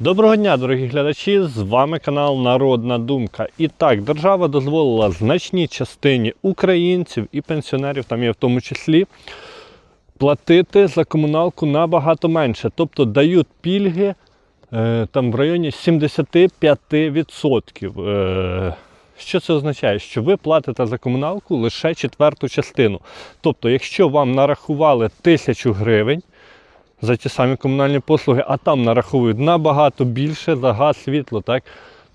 Доброго дня, дорогі глядачі! З вами канал Народна Думка. І так, держава дозволила значній частині українців і пенсіонерів, там є в тому числі, платити за комуналку набагато менше. Тобто дають пільги е, там в районі 75%. Е, що це означає? Що ви платите за комуналку лише четверту частину. Тобто, якщо вам нарахували тисячу гривень, за ті самі комунальні послуги, а там нараховують набагато більше за газ, світло, так,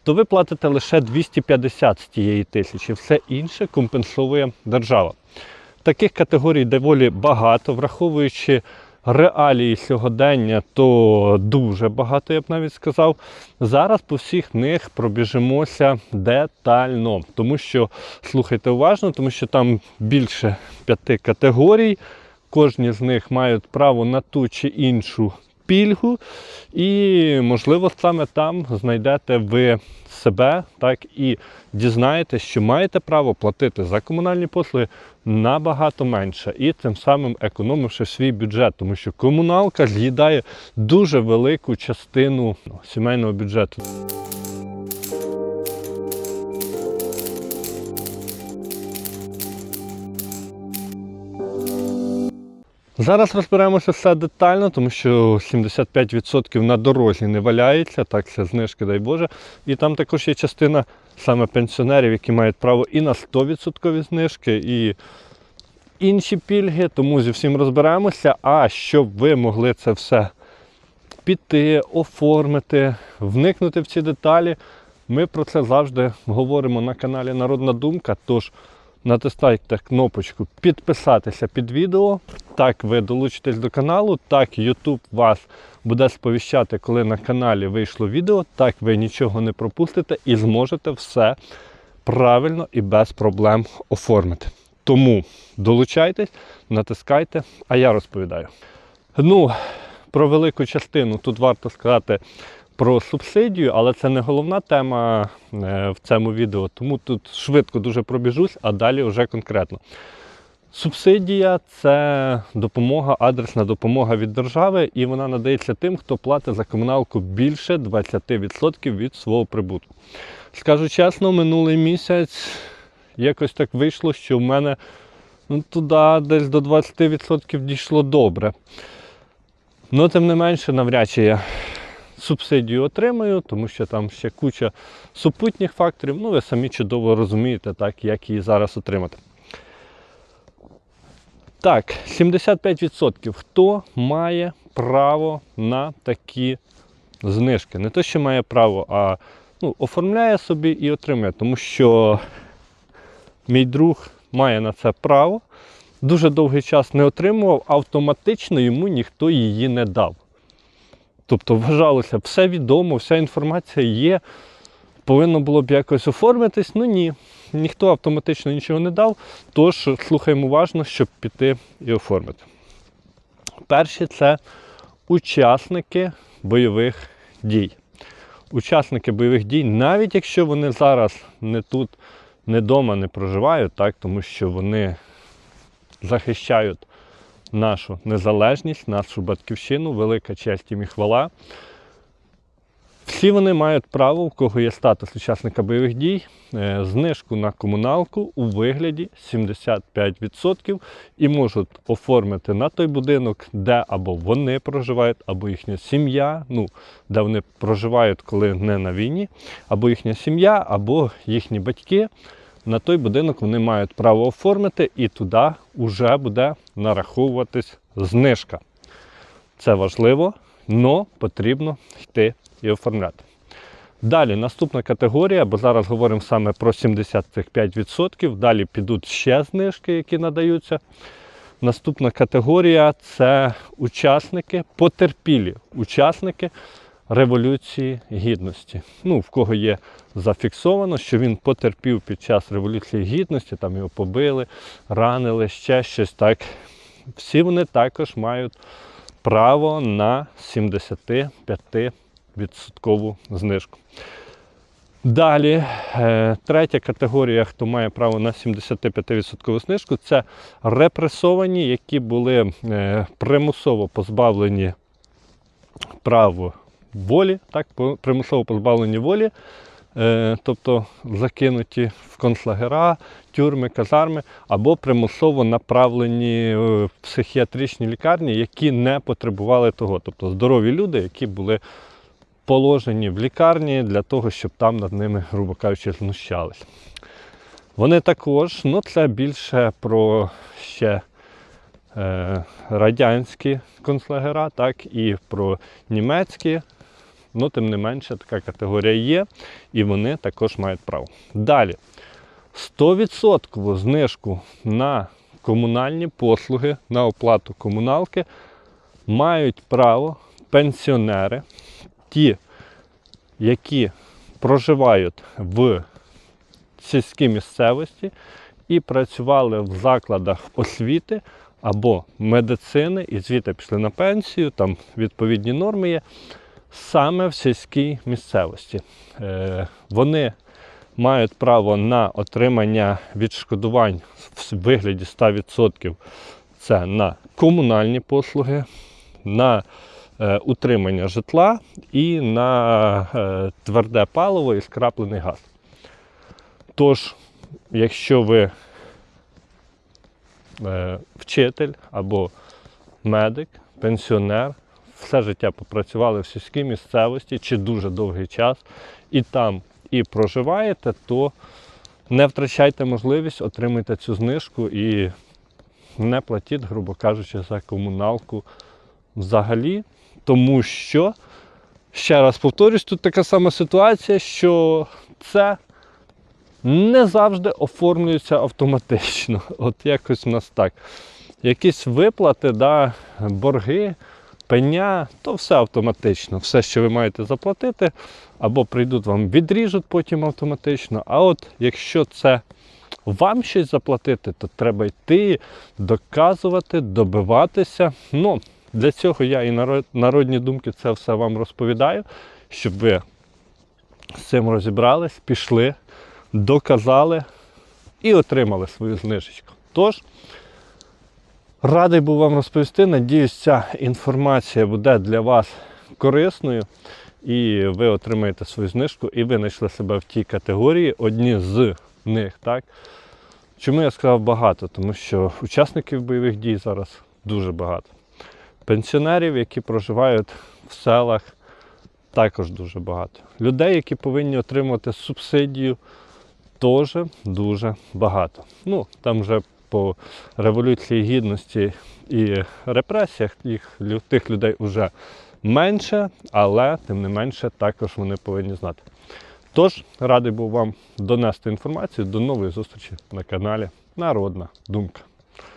то ви платите лише 250 з тієї тисячі. Все інше компенсує держава. Таких категорій доволі багато, враховуючи реалії сьогодення, то дуже багато, я б навіть сказав. Зараз по всіх них пробіжимося детально, тому що слухайте уважно, тому що там більше п'яти категорій. Кожні з них мають право на ту чи іншу пільгу, і, можливо, саме там знайдете ви себе, так і дізнаєтесь, що маєте право платити за комунальні послуги набагато менше, і тим самим економивши свій бюджет, тому що комуналка з'їдає дуже велику частину ну, сімейного бюджету. Зараз розберемося все детально, тому що 75% на дорозі не валяється, так це знижки, дай Боже. І там також є частина саме пенсіонерів, які мають право і на 100% знижки, і інші пільги, тому зі всім розберемося. А щоб ви могли це все піти, оформити, вникнути в ці деталі, ми про це завжди говоримо на каналі Народна Думка. Тож натискайте кнопочку підписатися під відео. Так ви долучитесь до каналу, так YouTube вас буде сповіщати, коли на каналі вийшло відео, так ви нічого не пропустите і зможете все правильно і без проблем оформити. Тому долучайтесь, натискайте, а я розповідаю. Ну, про велику частину тут варто сказати про субсидію, але це не головна тема е, в цьому відео, тому тут швидко дуже пробіжусь, а далі вже конкретно. Субсидія це допомога, адресна допомога від держави, і вона надається тим, хто платить за комуналку більше 20% від свого прибутку. Скажу чесно, минулий місяць якось так вийшло, що в мене ну, туди десь до 20% дійшло добре. Ну, тим не менше, навряд чи я субсидію отримаю, тому що там ще куча супутніх факторів. Ну, ви самі чудово розумієте, так, як її зараз отримати. Так, 75%. Хто має право на такі знижки? Не те, що має право, а ну, оформляє собі і отримує, тому що мій друг має на це право. Дуже довгий час не отримував, автоматично йому ніхто її не дав. Тобто вважалося, все відомо, вся інформація є, повинно було б якось оформитись. Ну ні, ніхто автоматично нічого не дав, тож слухаємо уважно, щоб піти і оформити. Перші це учасники бойових дій. Учасники бойових дій, навіть якщо вони зараз не тут, не вдома, не проживають, так, тому що вони захищають нашу незалежність, нашу батьківщину, велика честь і хвала. Всі вони мають право, у кого є статус учасника бойових дій, е, знижку на комуналку у вигляді 75% і можуть оформити на той будинок, де або вони проживають, або їхня сім'я, ну, де вони проживають, коли не на війні, або їхня сім'я, або їхні батьки. На той будинок вони мають право оформити і туди вже буде нараховуватись знижка. Це важливо, але потрібно йти і оформляти. Далі наступна категорія, бо зараз говоримо саме про 75%. Далі підуть ще знижки, які надаються. Наступна категорія це учасники, потерпілі учасники Революції Гідності. Ну, в кого є зафіксовано, що він потерпів під час Революції Гідності, там його побили, ранили, ще щось так. Всі вони також мають право на 75% знижку. Далі, е, третя категорія, хто має право на 75% знижку, це репресовані, які були е, примусово позбавлені права волі, так, примусово позбавлені волі, е, тобто закинуті в концлагера, тюрми, казарми, або примусово направлені е, в психіатричні лікарні, які не потребували того. Тобто здорові люди, які були положені в лікарні для того, щоб там над ними, грубо кажучи, знущались. Вони також, ну це більше про ще е, радянські концлагера, так і про німецькі. Ну, тим не менше, така категорія є, і вони також мають право. Далі. 100% знижку на комунальні послуги, на оплату комуналки мають право пенсіонери, ті, які проживають в сільській місцевості і працювали в закладах освіти або медицини, і звідти пішли на пенсію, там відповідні норми є, саме в сільській місцевості. Е, вони мають право на отримання відшкодувань в вигляді 100%. Це на комунальні послуги, на е, утримання житла і на е, тверде паливо і скраплений газ. Тож, якщо ви вчитель або медик, пенсіонер, все життя попрацювали в сільській місцевості чи дуже довгий час, і там і проживаєте, то не втрачайте можливість, отримайте цю знижку і не платіть, грубо кажучи, за комуналку взагалі, тому що, ще раз повторюсь, тут така сама ситуація, що це не завжди оформлюється автоматично. От якось в нас так. Якісь виплати, да, борги, пеня, то все автоматично. Все, що ви маєте заплатити, або прийдуть вам відріжуть потім автоматично. А от якщо це вам щось заплатити, то треба йти, доказувати, добиватися. Ну, для цього я і народні думки це все вам розповідаю, щоб ви з цим розібрались, пішли, доказали і отримали свою знижечку. Тож, радий був вам розповісти. Надіюсь, ця інформація буде для вас корисною. І ви отримаєте свою знижку, і ви знайшли себе в тій категорії, одні з них. так? Чому я сказав багато? Тому що учасників бойових дій зараз дуже багато. Пенсіонерів, які проживають в селах, також дуже багато. Людей, які повинні отримувати субсидію, теж дуже багато. Ну, там вже по Революції Гідності і репресіях їх, тих людей вже менше, але тим не менше також вони повинні знати. Тож, радий був вам донести інформацію. До нової зустрічі на каналі Народна Думка.